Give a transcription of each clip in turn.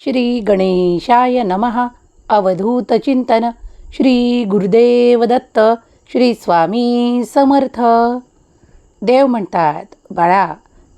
श्री गणेशाय नमः। अवधूत चिंतन। श्री गुरुदेव दत्त। श्री स्वामी समर्थ। देव म्हणतात बाळा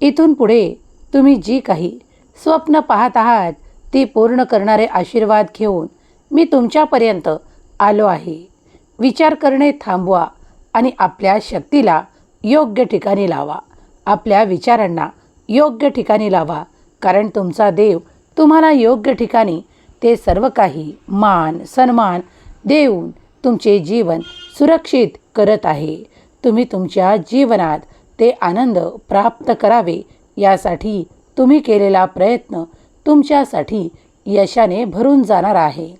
इथून पुढे तुम्ही जी काही स्वप्न पाहत आहात ती पूर्ण करणारे आशीर्वाद घेऊन मी तुमच्यापर्यंत आलो आहे. विचार करणे थांबवा आणि आपल्या शक्तीला योग्य ठिकाणी लावा. आपल्या विचारांना योग्य ठिकाणी लावा कारण तुमचा देव तुम्हाला योग्य ठिकाणी ते सर्व काही मान सन्मान देऊन तुमचे जीवन सुरक्षित करत आहे. तुम्ही तुमच्या जीवनात ते आनंद प्राप्त करावे यासाठी तुम्ही केलेला प्रयत्न तुमच्यासाठी यशाने भरून जाणार आहे.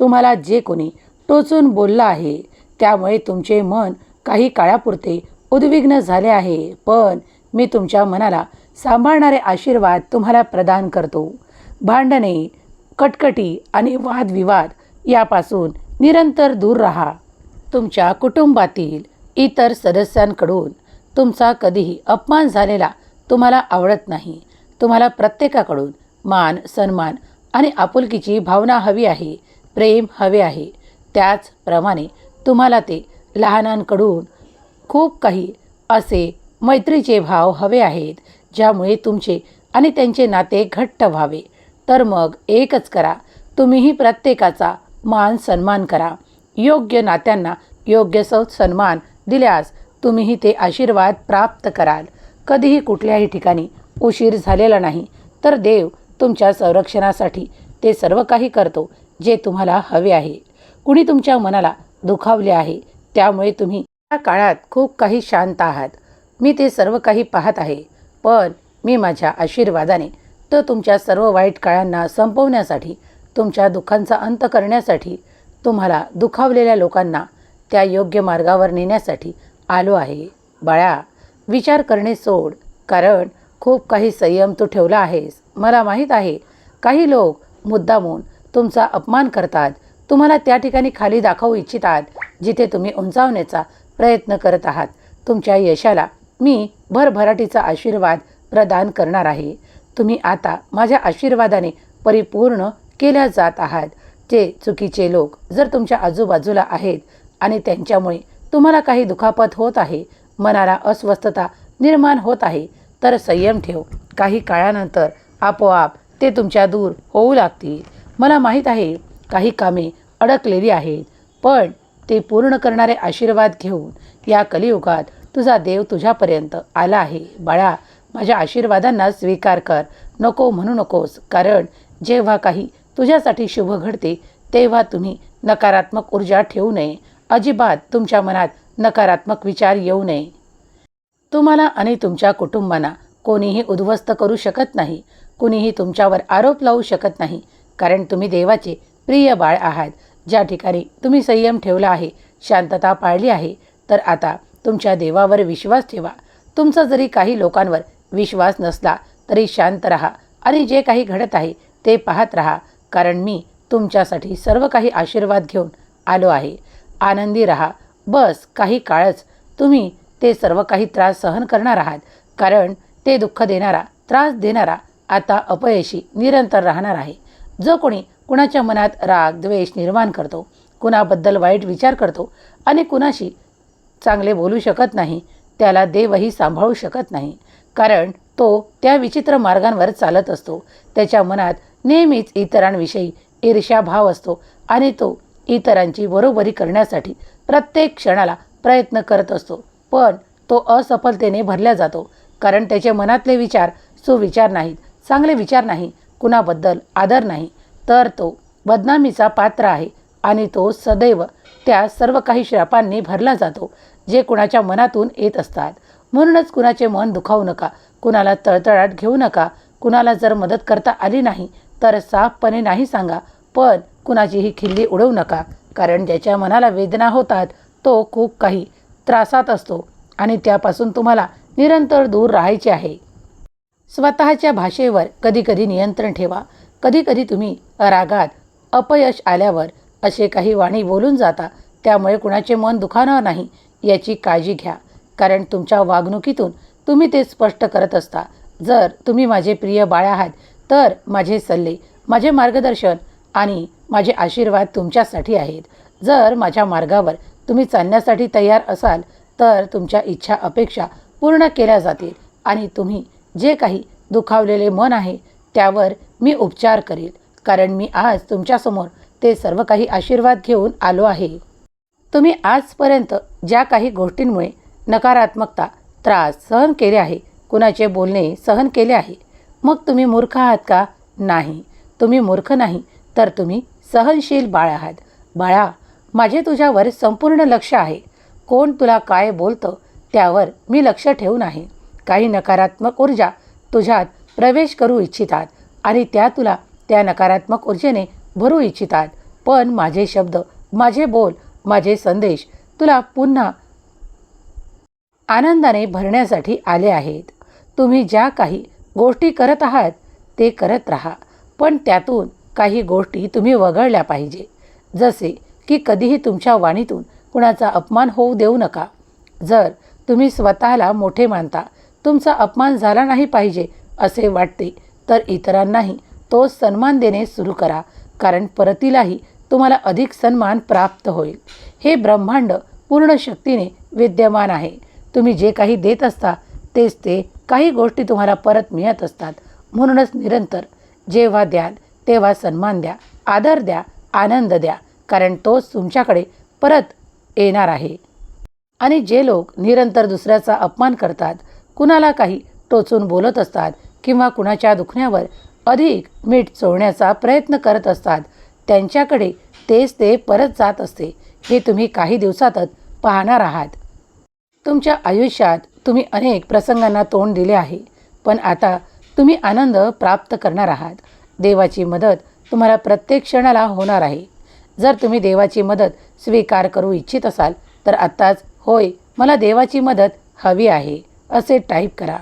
तुम्हाला जे कोणी टोचून बोललं आहे त्यामुळे तुमचे मन काही काळापुरते उद्विग्न झाले आहे. पण मी तुमच्या मनाला सांभाळणारे आशीर्वाद तुम्हाला प्रदान करतो. भांडणे कटकटी आणि वादविवाद यापासून निरंतर दूर राहा. तुमच्या कुटुंबातील इतर सदस्यांकडून तुमचा कधीही अपमान झालेला तुम्हाला आवडत नाही. तुम्हाला प्रत्येकाकडून मान सन्मान आणि आपुलकीची भावना हवी आहे प्रेम हवे आहे. त्याचप्रमाणे तुम्हाला ते लहानांकडून खूप काही असे मैत्रीचे भाव हवे आहेत ज्यामुळे तुमचे आणि त्यांचे नाते घट्ट व्हावे. तर मग एकच करा. तुम्हीही प्रत्येकाचा मान सन्मान करा. योग्य नात्यांना योग्य सौ सन्मान दिल्यास तुम्हीही ते आशीर्वाद प्राप्त कराल. कधीही कुठल्याही ठिकाणी उशीर झालेला नाही तर देव तुमच्या संरक्षणासाठी ते सर्व काही करतो जे तुम्हाला हवे आहे. कुणी तुमच्या मनाला दुखावले आहे त्यामुळे तुम्ही या काळात खूप काही शांत आहात. मी ते सर्व काही पाहत आहे पण मी माझ्या आशीर्वादाने तर तुमच्या सर्व वाईट काळांना संपवण्यासाठी तुमच्या दुःखांचा अंत करण्यासाठी तुम्हाला दुखावलेल्या लोकांना त्या योग्य मार्गावर नेण्यासाठी आलो आहे. बाळा विचार करणे सोड कारण खूप काही संयम तू ठेवला आहेस. मला माहीत आहे काही लोक मुद्दामून तुमचा अपमान करतात. तुम्हाला त्या ठिकाणी खाली दाखवू इच्छितात जिथे तुम्ही उंचावण्याचा प्रयत्न करत आहात. तुमच्या यशाला मी भरभराटीचा आशीर्वाद प्रदान करणार आहे. तुम्ही आता माझ्या आशीर्वादाने परिपूर्ण केल्या जात आहात. जे चुकीचे लोक जर तुमच्या आजूबाजूला आहेत आणि त्यांच्यामुळे तुम्हाला काही दुखापत होत आहे मनाला अस्वस्थता निर्माण होत आहे तर संयम ठेव. काही काळानंतर आपोआप ते तुमच्या दूर होऊ लागतील. मला माहीत आहे काही कामे अडकलेली आहेत पण ते पूर्ण करणारे आशीर्वाद घेऊन या कलियुगात तुझा देव तुझ्यापर्यंत आला आहे. बाळा माझ्या आशीर्वादांना स्वीकार कर. नको म्हणू नकोस. कारण जेव्हा काही तुझ्यासाठी शुभ घडते तेव्हा तुम्ही नकारात्मक ऊर्जा ठेवू नये. अजिबात तुमच्या मनात नकारात्मक विचार येऊ नये. तुम्हाला आणि तुमच्या कुटुंबांना कोणीही उद्ध्वस्त करू शकत नाही. कुणीही तुमच्यावर आरोप लावू शकत नाही. कारण तुम्ही देवाचे प्रिय बाळ आहात. ज्या ठिकाणी तुम्ही संयम ठेवला आहे शांतता पाळली आहे तर आता तुमच्या देवावर विश्वास ठेवा. तुमचा जरी काही लोकांवर विश्वास नसला तरी शांत रहा आणि जे काही घडत आहे ते पाहत राहा कारण मी तुमच्यासाठी सर्व काही आशीर्वाद घेऊन आलो आहे. आनंदी रहा. बस काही काळच. तुम्ही ते सर्व काही त्रास सहन करणार आहात कारण ते दुःख देणारा त्रास देणारा आता अपयशी निरंतर राहणार आहे. जो कोणी कुणाच्या मनात राग द्वेष निर्माण करतो कुणाबद्दल वाईट विचार करतो आणि कुणाशी चांगले बोलू शकत नाही त्याला देवही सांभाळू शकत नाही. कारण तो त्या विचित्र मार्गांवर चालत असतो. त्याच्या मनात नेहमीच इतरांविषयी ईर्ष्याभाव असतो आणि तो इतरांची बरोबरी करण्यासाठी प्रत्येक क्षणाला प्रयत्न करत असतो. पण तो असफलतेने भरला जातो. कारण त्याचे मनातले विचार सुविचार नाहीत. चांगले विचार नाही. कुणाबद्दल आदर नाही. तर तो बदनामीचा पात्र आहे आणि तो सदैव त्या सर्व काही श्रापांनी भरला जातो जे कुणाच्या मनातून येत असतात. म्हणूनच कुणाचे मन दुखावू नका कुणाला तळतळाट घेऊ नका कुणाला जर मदत करता आली नाही तर साफपणे नाही सांगा पण कुणाचीही खिल्ली उडवू नका कारण ज्याच्या मनाला वेदना होतात तो खूप काही त्रासात असतो आणि त्यापासून तुम्हाला निरंतर दूर राहायचे आहे. स्वतःच्या भाषेवर कधीकधी नियंत्रण ठेवा. कधीकधी तुम्ही रागात अपयश आल्यावर असे काही वाणी बोलून जाता त्यामुळे कुणाचे मन दुखावणार नाही याची काळजी घ्या. कारण तुमच्या वागणुकीतून तुम्ही ते स्पष्ट करत असता. जर तुम्ही माझे प्रिय बाळ आहात तर माझे सल्ले माझे मार्गदर्शन आणि माझे आशीर्वाद तुमच्यासाठी आहेत. जर माझ्या मार्गावर तुम्ही चालण्यासाठी तयार असाल तर तुमच्या इच्छा अपेक्षा पूर्ण केल्या जातील आणि तुम्ही जे काही दुखावलेले मन आहे त्यावर मी उपचार करेल. कारण मी आज तुमच्यासमोर ते सर्व काही आशीर्वाद घेऊन आलो आहे. तुम्ही आजपर्यंत ज्या काही गोष्टींमुळे नकारात्मकता त्रास सहन केले आहे कुणाचे बोलणे सहन केले आहे मग तुम्ही मूर्ख आहात का? नाही. तुम्ही मूर्ख नाही तर तुम्ही सहनशील बाळ आहात. बाळा माझे तुझ्यावर संपूर्ण लक्ष आहे. कोण तुला काय बोलतं त्यावर मी लक्ष ठेवून आहे. काही नकारात्मक ऊर्जा तुझ्यात प्रवेश करू इच्छितात आणि त्या तुला त्या नकारात्मक ऊर्जेने भरू इच्छितात. पण माझे शब्द माझे बोल माझे संदेश तुला पुन्हा आनंदाने भरण्यासाठी आले आहेत. तुम्ही ज्या काही गोष्टी करत आहात ते करत राहा. पण त्यातून काही गोष्टी तुम्ही वगळल्या पाहिजे. जसे की कधीही तुमच्या वाणीतून कुणाचा अपमान होऊ देऊ नका. जर तुम्ही स्वतःला मोठे मानता तुमचा अपमान झाला नाही पाहिजे असे वाटते तर इतरांनाही तो सन्मान देणे सुरू करा. कारण परतीलाही तुम्हाला अधिक सन्मान प्राप्त होईल. हे ब्रह्मांड पूर्ण शक्तीने विद्यमान आहे. तुम्ही जे काही देत असता तेच ते काही गोष्टी तुम्हाला परत मिळत असतात. म्हणूनच निरंतर जेव्हा द्याल तेव्हा सन्मान द्या आदर द्या आनंद द्या कारण तोच तुमच्याकडे परत येणार आहे. आणि जे लोक निरंतर दुसऱ्याचा अपमान करतात कुणाला काही टोचून बोलत असतात किंवा कुणाच्या दुखण्यावर अधिक मीठ चोळण्याचा प्रयत्न करत असतात. त्यांच्याकडे तेच ते परत जात असते. हे तुम्ही काही दिवसातच पाहणार आहात. तुमच्या आयुष्यात तुम्ही अनेक प्रसंगांना तोंड दिले आहे. पण आता तुम्ही आनंद प्राप्त करणार आहात. देवाची मदत तुम्हाला प्रत्येक क्षणाला होणार आहे. जर तुम्ही देवाची मदत स्वीकार करू इच्छित असाल तर आत्ताच होय मला देवाची मदत हवी आहे असे टाईप करा.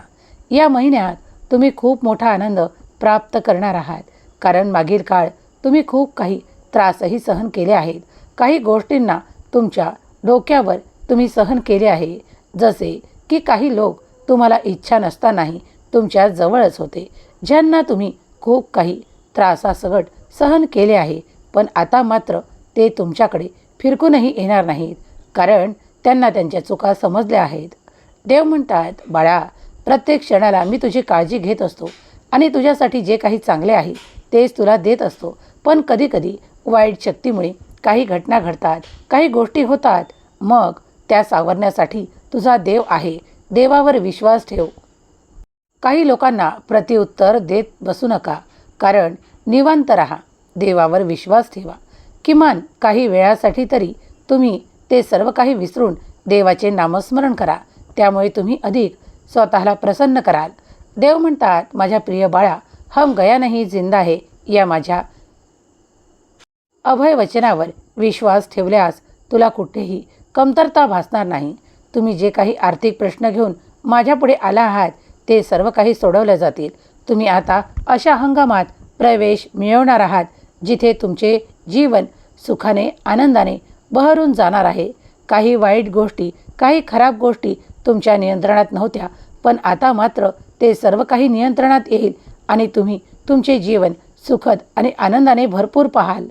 या महिन्यात तुम्ही खूप मोठा आनंद प्राप्त करणार आहात. कारण मागील काळ तुम्ही खूप काही त्रासही सहन केले आहेत. काही गोष्टींना तुमच्या डोक्यावर तुम्ही सहन केले आहे. जसे की काही लोक तुम्हाला इच्छा नसतानाही तुमच्या जवळच होते. ज्यांना तुम्ही खूप काही त्रासासकट सहन केले आहे पण आता मात्र ते तुमच्याकडे फिरकूनही येणार नाहीत कारण त्यांना त्यांच्या चुका समजल्या आहेत. देव म्हणतात बाळा प्रत्येक क्षणाला मी तुझी काळजी घेत असतो. आणि तुझ्यासाठी जे काही चांगले आहे तेच तुला देत असतो. पण कधीकधी वाईट शक्तीमुळे काही घटना घडतात काही गोष्टी होतात. मग त्या सावरण्यासाठी तुझा देव आहे. देवावर विश्वास ठेव. काही लोकांना प्रतिउत्तर देत बसू नका. कारण निवांत राहा. देवावर विश्वास ठेवा. किमान काही वेळासाठी तरी तुम्ही ते सर्व काही विसरून देवाचे नामस्मरण करा. त्यामुळे तुम्ही अधिक स्वतःला प्रसन्न कराल. देव म्हणतात माझ्या प्रिय बाळा हम गया नाही जिंदा आहे या माझ्या अभय वचनावर विश्वास ठेवल्यास तुला कुठेही कमतरता भासणार नाही. तुम्ही जे काही आर्थिक प्रश्न घेऊन माझ्यापुढे आला आहात ते सर्व काही सोडवले जातील. तुम्ही आता अशा हंगामात प्रवेश मिळवणार आहात जिथे तुमचे जीवन सुखाने आनंदाने बहरून जाणार आहे. काही वाईट गोष्टी काही खराब गोष्टी तुमच्या नियंत्रणात नव्हत्या पण आता मात्र ते सर्व काही नियंत्रणात येईल आणि तुम्ही तुमचे जीवन सुखद आणि आनंदाने भरपूर पाहाल.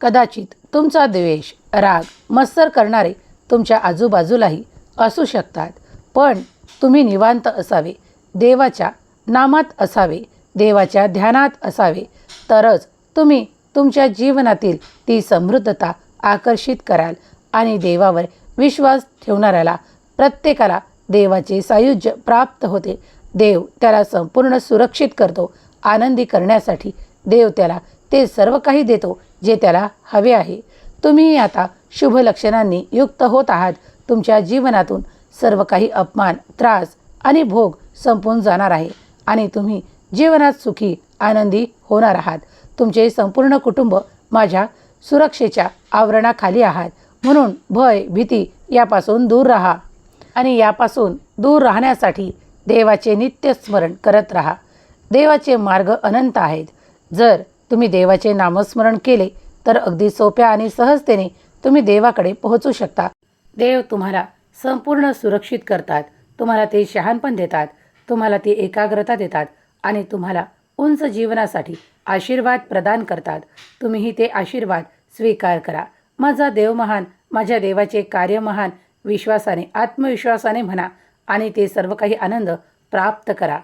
कदाचित तुमचा द्वेष राग मत्सर करणारे तुमच्या आजूबाजूलाही असू शकतात पण तुम्ही निवांत असावे देवाच्या नामात असावे देवाच्या ध्यानात असावे तरच तुम्ही तुमच्या जीवनातील ती समृद्धता आकर्षित कराल आणि देवावर विश्वास ठेवणाऱ्याला प्रत्येकाला देवाचे सायुज्य प्राप्त होते देव त्याला संपूर्ण सुरक्षित करतो आनंदी करण्यासाठी देव त्याला ते सर्व काही देतो जे त्याला हवे आहे. तुम्ही आता शुभ लक्षणांनी युक्त होत आहात. तुमच्या जीवनातून सर्व काही अपमान त्रास आणि भोग संपून जाणार आहे आणि तुम्ही जीवनात सुखी आनंदी होणार आहात. तुमचे संपूर्ण कुटुंब माझ्या सुरक्षेच्या आवरणाखाली आहात. म्हणून भय भीती यापासून दूर राहा आणि यापासून दूर राहण्यासाठी देवाचे नित्य स्मरण करत राहा. देवाचे मार्ग अनंत आहेत. जर तुम्ही देवाचे नामस्मरण केले तर अगदी सोप्या आणि सहजतेने तुम्ही देवाकडे पोहोचू शकता. देव तुम्हाला संपूर्ण सुरक्षित करतात. तुम्हाला ते शहाणपण देतात. तुम्हाला ती एकाग्रता देतात आणि तुम्हाला उंच जीवनासाठी आशीर्वाद प्रदान करतात. तुम्हीही ते आशीर्वाद स्वीकार करा. माझा देव महान माझ्या देवाचे कार्य महान विश्वासाने आत्मविश्वासाने म्हणा आणि ते सर्व काही आनंद प्राप्त करा.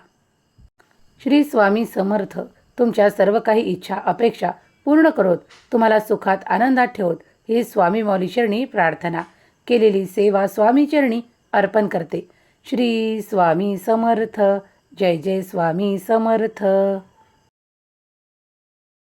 श्री स्वामी समर्थ तुमच्या सर्व काही इच्छा अपेक्षा पूर्ण करोत. तुम्हाला सुखात आनंदात ठेवत. ही स्वामी मौली चरणी प्रार्थना. केलेली सेवा स्वामी चरणी अर्पण करते. श्री स्वामी समर्थ जय जय स्वामी समर्थ.